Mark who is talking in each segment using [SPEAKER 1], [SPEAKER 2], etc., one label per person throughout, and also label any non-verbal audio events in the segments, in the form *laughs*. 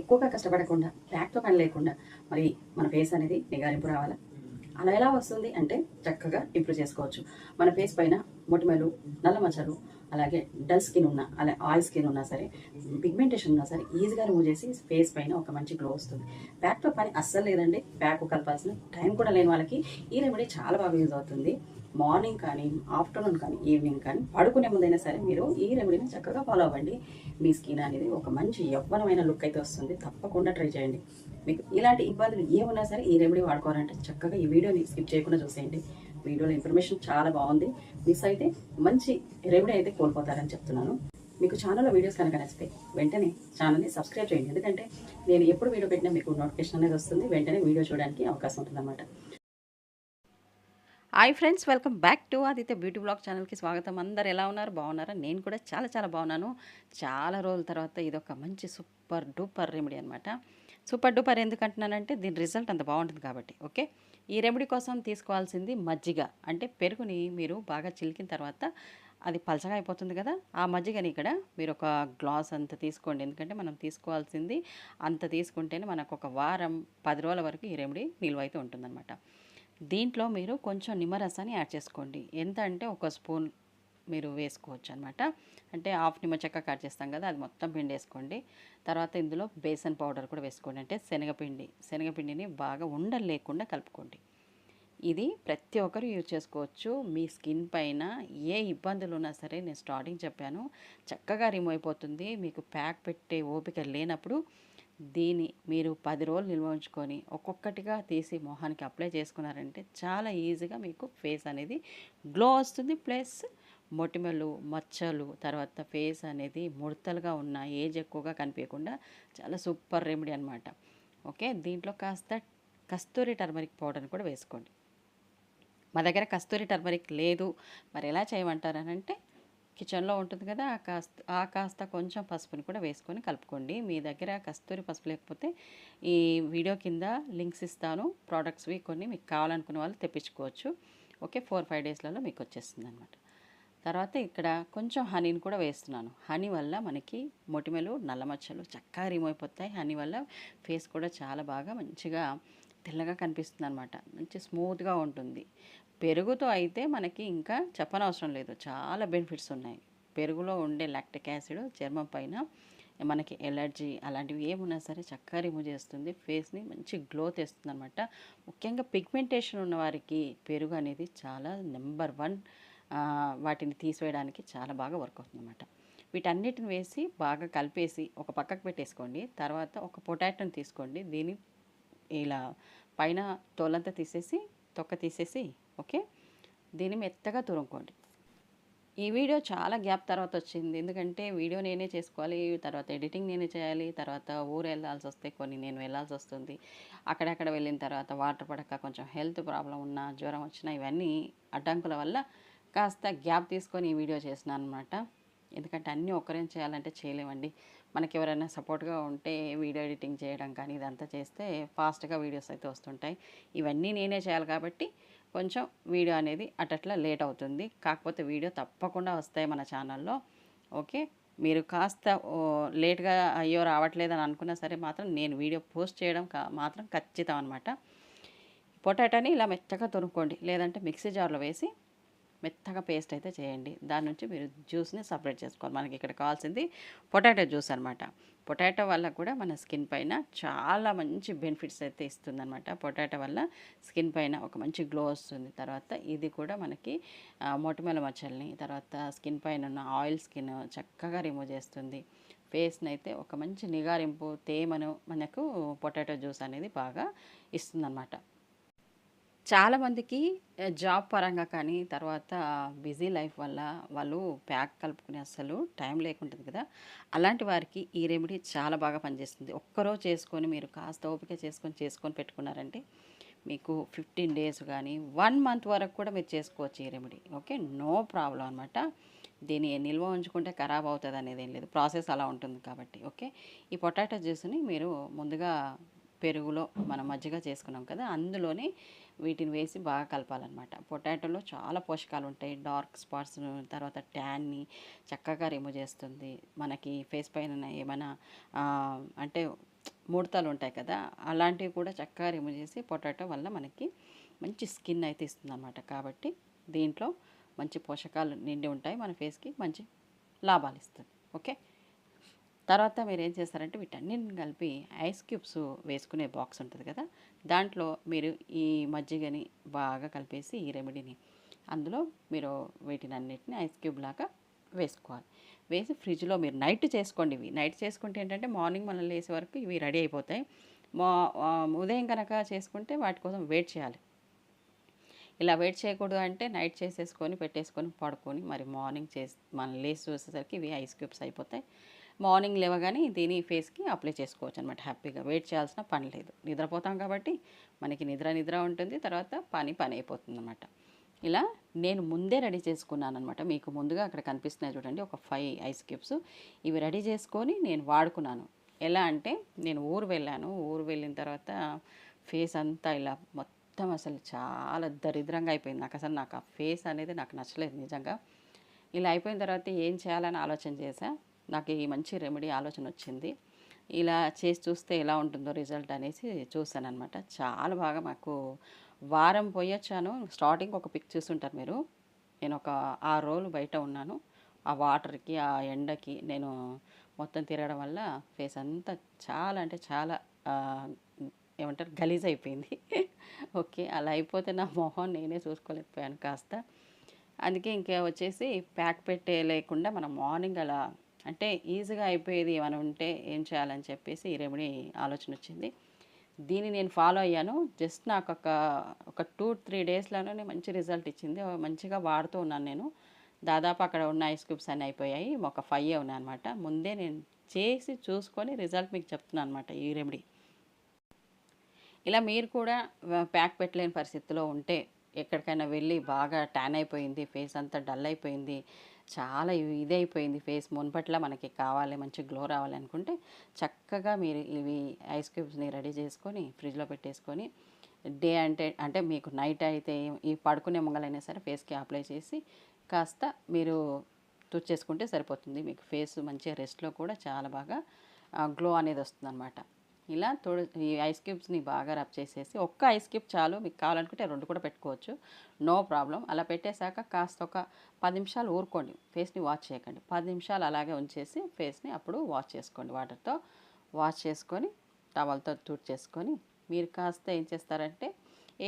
[SPEAKER 1] ఎక్కువగా కష్టపడకుండా బ్యాక్తో పని లేకుండా మరి మన ఫేస్ అనేది నిగారింపు రావాలి? అలా ఎలా వస్తుంది అంటే చక్కగా ఇంప్రూవ్ చేసుకోవచ్చు. మన ఫేస్ పైన మొటిమలు నల్ల మచ్చలు అలాగే డల్ స్కిన్ ఉన్నా అలాగే ఆయిల్ స్కిన్ ఉన్నా సరే పిగ్మెంటేషన్ ఉన్నా సరే ఈజీగా రిమూవ్ చేసి ఫేస్ పైన ఒక మంచి గ్లో వస్తుంది. ప్యాక్తో పని అస్సలు లేదండి. బ్యాక్ కలపాల్సిన టైం కూడా లేని వాళ్ళకి ఈ రెమెడీ చాలా బాగా యూజ్ అవుతుంది. మార్నింగ్ కానీ ఆఫ్టర్నూన్ కానీ ఈవినింగ్ కానీ పడుకునే ముందైనా సరే మీరు ఈ రెమెడీని చక్కగా ఫాలో అవ్వండి. మీ స్కిన్ అనేది ఒక మంచి యవ్వనమైన లుక్ అయితే వస్తుంది. తప్పకుండా ట్రై చేయండి. మీకు ఇలాంటి ఇబ్బందులు ఏమున్నా సరే ఈ రెమెడీ వాడుకోవాలంటే చక్కగా ఈ వీడియోని స్కిప్ చేయకుండా చూసేయండి. వీడియోలో ఇన్ఫర్మేషన్ చాలా బాగుంది. మిస్ అయితే మంచి రెమెడీ అయితే కోల్పోతారని చెప్తున్నాను. మీకు ఛానల్లో వీడియోస్ కనుక నచ్చితే వెంటనే ఛానల్ని సబ్స్క్రైబ్ చేయండి. ఎందుకంటే నేను ఎప్పుడు వీడియో పెట్టినా మీకు నోటిఫికేషన్ అనేది వస్తుంది. వెంటనే వీడియో చూడడానికి అవకాశం ఉంటుందన్నమాట. Hi friends welcome back to Aditya beauty blog ఛానల్కి స్వాగతం. అందరు ఎలా ఉన్నారు? బాగున్నారా? నేను కూడా చాలా చాలా బాగున్నాను. చాలా రోజుల తర్వాత ఇది ఒక మంచి సూపర్ డూపర్ రెమెడీ అనమాట సూపర్ డూపర్ ఎందుకంటున్నానంటే దీని రిజల్ట్ అంత బాగుంటుంది కాబట్టి ఓకే? ఈ రెమెడీ కోసం తీసుకోవాల్సింది మజ్జిగ. అంటే పెరుగుని మీరు బాగా చిలికిన తర్వాత అది పలచగా అయిపోతుంది కదా? ఆ మజ్జిగని ఇక్కడ మీరు ఒక గ్లాస్ అంత తీసుకోండి. ఎందుకంటే మనం తీసుకోవాల్సింది అంత తీసుకుంటేనే మనకు ఒక వారం పది రోజుల వరకు ఈ రెమెడీ నిల్వ అయితే ఉంటుందన్నమాట. దీంట్లో మీరు కొంచెం నిమ్మరసాన్ని యాడ్ చేసుకోండి. ఎంత అంటే ఒక స్పూన్ మీరు వేసుకోవచ్చు అనమాట అంటే హాఫ్ నిమ్మ చెక్క కట్ చేస్తాం కదా అది మొత్తం పిండి వేసుకోండి. తర్వాత ఇందులో బేసన్ పౌడర్ కూడా వేసుకోండి. అంటే శనగపిండి శనగపిండిని బాగా ఉండలు లేకుండా కలుపుకోండి. ఇది ప్రతి ఒక్కరు యూజ్ చేసుకోవచ్చు. మీ స్కిన్ పైన ఏ ఇబ్బందులు ఉన్నా సరే నేను స్టార్టింగ్ చెప్పాను. చక్కగా రిమూవ్ అయిపోతుంది. మీకు ప్యాక్ పెట్టే ఓపిక లేనప్పుడు దీన్ని మీరు పది రోజులు నిల్వ ఉంచుకొని ఒక్కొక్కటిగా తీసి మొహానికి అప్లై చేసుకున్నారంటే చాలా ఈజీగా మీకు ఫేస్ అనేది గ్లో వస్తుంది. ప్లస్ మొటిమలు మచ్చలు తర్వాత ఫేస్ అనేది ముడతలుగా ఉన్న ఏజ్ ఎక్కువగా కనిపించకుండా చాలా సూపర్ రెమెడీ అనమాట ఓకే? దీంట్లో కాస్త కస్తూరి టర్మరిక్ పౌడర్ని కూడా వేసుకోండి. మా దగ్గర కస్తూరి టర్మరిక్ లేదు. మరి ఎలా చేయమంటారనంటే కిచెన్లో ఉంటుంది కదా ఆ కాస్త ఆ కాస్త కొంచెం పసుపుని కూడా వేసుకొని కలుపుకోండి. మీ దగ్గర కస్తూరి పసుపు లేకపోతే ఈ వీడియో కింద లింక్స్ ఇస్తాను. ప్రోడక్ట్స్వి కొన్ని మీకు కావాలనుకునే వాళ్ళు తెప్పించుకోవచ్చు. ఓకే ఫోర్ ఫైవ్ డేస్లలో మీకు వచ్చేస్తుంది అనమాట తర్వాత ఇక్కడ కొంచెం హనీని కూడా వేస్తున్నాను. హనీ వల్ల మనకి మొటిమలు నల్లమచ్చలు చక్కగా రిమూవ్ అయిపోతాయి. హనీ వల్ల ఫేస్ కూడా చాలా బాగా మంచిగా తెల్లగా కనిపిస్తుంది అనమాట మంచి స్మూత్గా ఉంటుంది. పెరుగుతో అయితే మనకి ఇంకా చెప్పనవసరం లేదు. చాలా బెనిఫిట్స్ ఉన్నాయి. పెరుగులో ఉండే లాక్టిక్ యాసిడ్ చర్మం పైన మనకి ఎలర్జీ అలాంటివి ఏమున్నా సరే చక్కగా రిమూవ్ చేస్తుంది. ఫేస్ని మంచి గ్లో తెస్తుంది అనమాట ముఖ్యంగా పిగ్మెంటేషన్ ఉన్న వారికి పెరుగు అనేది చాలా నెంబర్ వన్ వాటిని తీసివేయడానికి చాలా బాగా వర్క్ అవుతుంది అనమాట వీటన్నిటిని వేసి బాగా కలిపేసి ఒక పక్కకు పెట్టేసుకోండి. తర్వాత ఒక పొటాటోని తీసుకోండి. దీన్ని ఇలా పైన తోలంతా తీసేసి తొక్క తీసేసి ఓకే? దీన్ని మెత్తగా తురుముకోండి. ఈ వీడియో చాలా గ్యాప్ తర్వాత వచ్చింది. ఎందుకంటే వీడియో నేనే చేసుకోవాలి తర్వాత ఎడిటింగ్ నేనే చేయాలి తర్వాత ఊరు వెళ్ళాల్సి వస్తే కొన్ని నేను వెళ్ళాల్సి వస్తుంది. అక్కడక్కడ వెళ్ళిన తర్వాత వాటర్ పడక కొంచెం హెల్త్ ప్రాబ్లం ఉన్నా జ్వరం వచ్చినా ఇవన్నీ అడ్డంకుల వల్ల కాస్త గ్యాప్ తీసుకొని ఈ వీడియో చేసినాను అనమాట ఎందుకంటే అన్నీ ఒక్కరేం చేయాలంటే చేయలేమండి. మనకి ఎవరైనా సపోర్ట్గా ఉంటే వీడియో ఎడిటింగ్ చేయడం కానీ ఇదంతా చేస్తే ఫాస్ట్గా వీడియోస్ అయితే వస్తుంటాయి. ఇవన్నీ నేనే చేయాలి కాబట్టి కొంచెం వీడియో అనేది అటట్లా లేట్ అవుతుంది. కాకపోతే వీడియో తప్పకుండా వస్తాయి మన ఛానల్లో. ఓకే? మీరు కాస్త లేట్గా అయ్యో రావట్లేదని అనుకున్నా సరే మాత్రం నేను వీడియో పోస్ట్ చేయడం కా మాత్రం ఖచ్చితం అనమాట పొటాటోని ఇలా మెత్తగా తురుముకోండి. లేదంటే మిక్సీ జార్లో వేసి మెత్తగా పేస్ట్ అయితే చేయండి. దాని నుంచి మీరు జ్యూస్ని సపరేట్ చేసుకోవాలి. మనకి ఇక్కడ కావాల్సింది పొటాటో జ్యూస్ అనమాట పొటాటో వల్ల కూడా మన స్కిన్ పైన చాలా మంచి బెనిఫిట్స్ అయితే ఇస్తుందన్నమాట. పొటాటో వల్ల స్కిన్ పైన ఒక మంచి గ్లో వస్తుంది. తర్వాత ఇది కూడా మనకి మొటిమల మచ్చల్ని తర్వాత స్కిన్ పైన ఉన్న ఆయిల్ స్కిన్ చక్కగా రిమూవ్ చేస్తుంది. ఫేస్ని అయితే ఒక మంచి నిగారింపు తేమను మనకు పొటాటో జ్యూస్ అనేది బాగా ఇస్తుందన్నమాట. చాలామందికి జాబ్ పరంగా కానీ తర్వాత బిజీ లైఫ్ వల్ల వాళ్ళు ప్యాక్ కలుపుకునే అసలు టైం లేకుంటుంది కదా. అలాంటి వారికి ఈ రెమెడీ చాలా బాగా పనిచేస్తుంది. ఒక్కరోజు చేసుకొని మీరు కాస్త ఓపిక చేసుకొని చేసుకొని పెట్టుకున్నారంటే మీకు ఫిఫ్టీన్ డేస్ కానీ వన్ మంత్ వరకు కూడా మీరు చేసుకోవచ్చు ఈ రెమెడీ. ఓకే? నో ప్రాబ్లం అనమాట దీన్ని నిల్వ ఉంచుకుంటే ఖరాబ్ అవుతుంది అనేది ఏం లేదు. ప్రాసెస్ అలా ఉంటుంది కాబట్టి. ఓకే? ఈ పొటాటో జ్యూస్ని మీరు ముందుగా పెరుగులో మనం మజ్జిగ చేసుకున్నాం కదా అందులోనే వీటిని వేసి బాగా కలపాలన్నమాట. పొటాటోలో చాలా పోషకాలు ఉంటాయి. డార్క్ స్పాట్స్ తర్వాత ట్యాన్ని చక్కగా రిమూవ్ చేస్తుంది. మనకి ఫేస్ పైన ఏమైనా అంటే ముడతలు ఉంటాయి కదా అలాంటివి కూడా చక్కగా రిమూవ్ చేసి పొటాటో వల్ల మనకి మంచి స్కిన్ అయితే ఇస్తుంది అనమాట కాబట్టి దీంట్లో మంచి పోషకాలు నిండి ఉంటాయి. మన ఫేస్కి మంచి లాభాలు ఇస్తుంది. ఓకే? తర్వాత మీరు ఏం చేస్తారంటే వీటన్నిటిని కలిపి ఐస్ క్యూబ్స్ వేసుకునే బాక్స్ ఉంటుంది కదా దాంట్లో మీరు ఈ మజ్జిగని బాగా కలిపేసి ఈ రెమెడీని అందులో మీరు వీటిని అన్నిటిని ఐస్ క్యూబ్ లాగా వేసుకోవాలి. వేసి ఫ్రిడ్జ్లో మీరు నైట్ చేసుకోండి ఇవి. నైట్ చేసుకుంటే ఏంటంటే మార్నింగ్ మనం లేసే వరకు ఇవి రెడీ అయిపోతాయి. మా ఉదయం కనుక చేసుకుంటే వాటి కోసం వెయిట్ చేయాలి. ఇలా వెయిట్ చేయకూడదు అంటే నైట్ చేసేసుకొని పెట్టేసుకొని పడుకొని మరి మార్నింగ్ చేసి మనం లేచి చూసేసరికి ఇవి ఐస్ క్యూబ్స్ అయిపోతాయి. మార్నింగ్ లేవగానే దీని ఫేస్కి అప్లై చేసుకోవచ్చు అనమాట హ్యాపీగా వెయిట్ చేయాల్సిన పని లేదు. నిద్రపోతాం కాబట్టి మనకి నిద్ర నిద్ర ఉంటుంది తర్వాత పని పని అయిపోతుంది అనమాట ఇలా నేను ముందే రెడీ చేసుకున్నాను అనమాట మీకు ముందుగా అక్కడ కనిపిస్తున్నాయి చూడండి ఒక ఫైవ్ ఐస్ క్యూబ్స్. ఇవి రెడీ చేసుకొని నేను వాడుకున్నాను. ఎలా అంటే నేను ఊరు వెళ్ళాను. ఊరు వెళ్ళిన తర్వాత ఫేస్ అంతా ఇలా మొత్తం అసలు చాలా దరిద్రంగా అయిపోయింది. నాకు అసలు నాకు ఆ ఫేస్ అనేది నాకు నచ్చలేదు నిజంగా. ఇలా అయిపోయిన తర్వాత ఏం చేయాలని ఆలోచన చేశా? నాకు ఈ మంచి రెమెడీ ఆలోచన వచ్చింది. ఇలా చేసి చూస్తే ఎలా ఉంటుందో రిజల్ట్ అనేసి చూసాను అనమాట చాలా బాగా మాకు వారం పోయొచ్చాను. స్టార్టింగ్ ఒక పిక్ చూసుంటారు మీరు. నేను ఒక ఆరు రోజులు బయట ఉన్నాను. ఆ వాటర్కి ఆ ఎండకి నేను మొత్తం తిరగడం వల్ల ఫేస్ అంతా చాలా అంటే చాలా ఏమంటారు గలీజ్ అయిపోయింది. *laughs* ఓకే అలా అయిపోతే నా మొహం నేనే చూసుకోలేకపోయాను కాస్త. అందుకే ఇంకా వచ్చేసి ప్యాక్ పెట్టే లేకుండా మనం మార్నింగ్ అలా అంటే ఈజీగా అయిపోయేది ఏమైనా ఉంటే ఏం చేయాలని చెప్పేసి ఈ రెమెడీ ఆలోచన వచ్చింది. దీన్ని నేను ఫాలో అయ్యాను. జస్ట్ నాకు ఒక ఒక టూ త్రీ డేస్లోనే మంచి రిజల్ట్ ఇచ్చింది. మంచిగా వాడుతూ ఉన్నాను నేను. దాదాపు అక్కడ ఉన్న ఐస్ క్యూబ్స్ అన్నీ అయిపోయాయి. ఒక ఫైవ్ ఉన్నాయి అనమాట ముందే నేను చేసి చూసుకొని రిజల్ట్ మీకు చెప్తున్నాను అనమాట ఈ రెమెడీ. ఇలా మీరు కూడా ప్యాక్ పెట్టలేని పరిస్థితిలో ఉంటే ఎక్కడికైనా వెళ్ళి బాగా ట్యాన్ అయిపోయింది ఫేస్ అంతా డల్ అయిపోయింది చాలా ఇదైపోయింది ఫేస్. మునపట్ల మనకి కావాలి మంచి గ్లో రావాలి అనుకుంటే చక్కగా మీరు ఇవి ఐస్ క్యూబ్స్ని రెడీ చేసుకొని ఫ్రిడ్జ్లో పెట్టేసుకొని డే అంటే అంటే మీకు నైట్ అయితే ఈ పడుకునే ముంగలైనా సరే ఫేస్కి అప్లై చేసి కాస్త మీరు తుచ్చేసుకుంటే సరిపోతుంది. మీకు ఫేస్ మంచిగా రెస్ట్లో కూడా చాలా బాగా గ్లో అనేది వస్తుంది ఇలా తొడు ఈ ఐస్ క్యూబ్స్ని బాగా రబ్ చేసేసి ఒక్క ఐస్ క్యూబ్ చాలు మీకు కావాలనుకుంటే రెండు కూడా పెట్టుకోవచ్చు. నో ప్రాబ్లం అలా పెట్టేశాక కాస్త ఒక పది నిమిషాలు ఊరుకోండి. ఫేస్ని వాష్ చేయకండి. పది నిమిషాలు అలాగే ఉంచేసి ఫేస్ని అప్పుడు వాష్ చేసుకోండి. వాటర్తో వాష్ చేసుకొని టవల్తో తూట్ చేసుకొని మీరు కాస్త ఏం చేస్తారంటే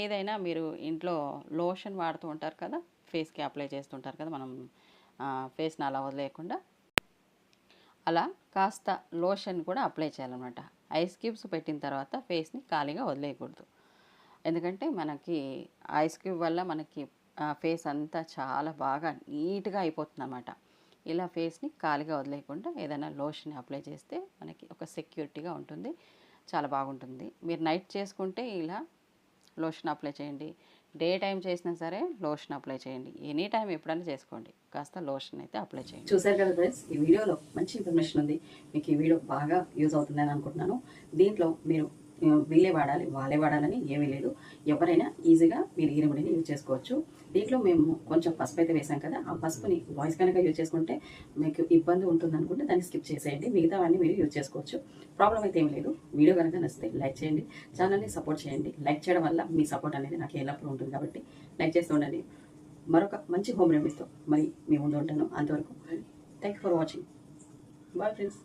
[SPEAKER 1] ఏదైనా మీరు ఇంట్లో లోషన్ వాడుతూ ఉంటారు కదా ఫేస్కి అప్లై చేస్తుంటారు కదా మనం ఫేస్ని అలా వదిలేయకుండా అలా కాస్త లోషన్ కూడా అప్లై చేయాలన్నమాట. ఐస్ క్యూబ్స్ పెట్టిన తర్వాత ఫేస్ని ఖాళీగా వదిలేయకూడదు. ఎందుకంటే మనకి ఐస్ క్యూబ్ వల్ల మనకి ఫేస్ అంతా చాలా బాగా నీట్గా అయిపోతుంది అన్నమాట ఇలా ఫేస్ని ఖాళీగా వదిలేయకుండా ఏదైనా లోషన్ అప్లై చేస్తే మనకి ఒక సెక్యూరిటీగా ఉంటుంది చాలా బాగుంటుంది. మీరు నైట్ చేసుకుంటే ఇలా లోషన్ అప్లై చేయండి. డే టైం చేసినా సరే లోషన్ అప్లై చేయండి. ఎనీ టైం ఎప్పుడైనా చేసుకోండి. కాస్త లోషన్ అయితే అప్లై చేయండి.
[SPEAKER 2] చూశారు కదా ఫ్రెండ్స్ ఈ వీడియోలో మంచి ఇన్ఫర్మేషన్ ఉంది. మీకు ఈ వీడియో బాగా యూజ్ అవుతుందని అనుకుంటున్నాను. దీంట్లో మీరు వీళ్ళే వాడాలి వాళ్ళే వాడాలని ఏమీ లేదు. ఎవరైనా ఈజీగా మీరు ఈ రెమెడీని యూజ్ చేసుకోవచ్చు. దీంట్లో మేము కొంచెం పసుపు అయితే వేసాం కదా ఆ పసుపుని వాయిస్ కనుక యూజ్ చేసుకుంటే మీకు ఇబ్బంది ఉంటుంది అనుకుంటే దాన్ని స్కిప్ చేసేయండి. మిగతావన్నీ మీరు యూజ్ చేసుకోవచ్చు. ప్రాబ్లం అయితే ఏం లేదు. వీడియో కనుక నచ్చితే లైక్ చేయండి. ఛానల్ని సపోర్ట్ చేయండి. లైక్ చేయడం వల్ల మీ సపోర్ట్ అనేది నాకు ఎల్లప్పుడూ ఉంటుంది కాబట్టి లైక్ చేస్తూ ఉండండి. మరొక మంచి హోమ్ రెమెడీస్తో మరి మీ ముందు ఉంటాను. అంతవరకు thank you for watching bye friends